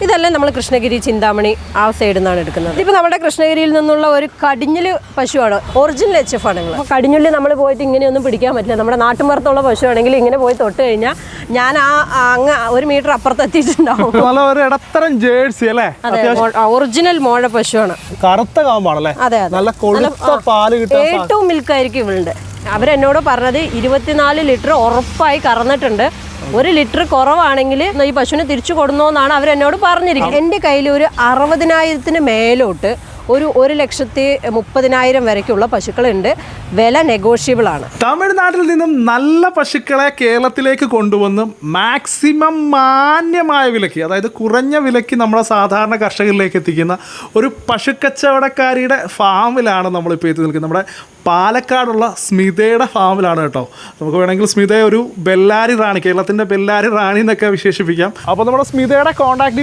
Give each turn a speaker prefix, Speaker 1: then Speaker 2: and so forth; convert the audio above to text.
Speaker 1: ഇതെല്ലാം നമ്മൾ കൃഷ്ണഗിരി ചിന്താമണി ആ സൈഡിൽ നിന്നാണ് എടുക്കുന്നത്. ഇപ്പൊ നമ്മുടെ കൃഷ്ണഗിരിയിൽ നിന്നുള്ള ഒരു കടിഞ്ഞിൽ പശുവാണ്. ഒറിജിനൽ എച്ച് എഫ് ആണ് അപ്പോൾ കടിഞ്ഞുള്ളി നമ്മൾ പോയിട്ട് ഇങ്ങനെയൊന്നും പിടിക്കാൻ പറ്റില്ല. നമ്മുടെ നാട്ടുമ്പുറത്തുള്ള പശുവാണെങ്കിൽ ഇങ്ങനെ പോയി തൊട്ട് കഴിഞ്ഞാൽ ഞാൻ ആ അങ്ങ് ഒരു മീറ്റർ അപ്പുറത്ത് എത്തിയിട്ടുണ്ടാവും.
Speaker 2: നല്ല ഇടത്തരം ജേഴ്സി അല്ലേ?
Speaker 1: ഒറിജിനൽ മോഴ പശുവാണ്.
Speaker 2: കറുത്ത കാമ്പാണല്ലേ
Speaker 1: അതെ അതെ.
Speaker 2: നല്ല പാൽ സാ-
Speaker 1: ഏറ്റവും മിൽക്ക് ആയിരിക്കും ഇവളുടെ. അവരെന്നോട് പറഞ്ഞത് ഇരുപത്തിനാല് ലിറ്റർ ഉറപ്പായി കറന്നിട്ടുണ്ട്. ഒരു ലിറ്റർ കുറവാണെങ്കിൽ ഈ പശുവിനെ തിരിച്ചു കൊടുന്നോന്നാണ് അവരെന്നോട് പറഞ്ഞിരിക്കുന്നത്. എന്റെ കയ്യിൽ ഒരു അറുപതിനായിരത്തിന് മേലോട്ട് ഒരു ഒരു ലക്ഷത്തി മുപ്പതിനായിരം വരയ്ക്കുള്ള പശുക്കളുണ്ട്. വില നെഗോഷ്യബിൾ ആണ്.
Speaker 2: തമിഴ്നാട്ടിൽ നിന്നും നല്ല പശുക്കളെ കേരളത്തിലേക്ക് കൊണ്ടുവന്ന് മാക്സിമം മാന്യമായ വിലയ്ക്ക് അതായത് കുറഞ്ഞ വിലയ്ക്ക് നമ്മളെ സാധാരണ കർഷകരിലേക്ക് എത്തിക്കുന്ന ഒരു പശുക്കച്ചവടക്കാരിയുടെ ഫാമിലാണ് നമ്മളിപ്പോൾ എത്തി നിൽക്കുന്നത്. നമ്മുടെ പാലക്കാടുള്ള സ്മിതയുടെ ഫാമിലാണ് കേട്ടോ. നമുക്ക് വേണമെങ്കിൽ സ്മിതയെ ഒരു ബെല്ലാരി റാണി കേരളത്തിന്റെ ബെല്ലാരി റാണി എന്നൊക്കെ വിശേഷിപ്പിക്കാം. അപ്പോൾ നമ്മുടെ സ്മിതയുടെ കോൺടാക്ട്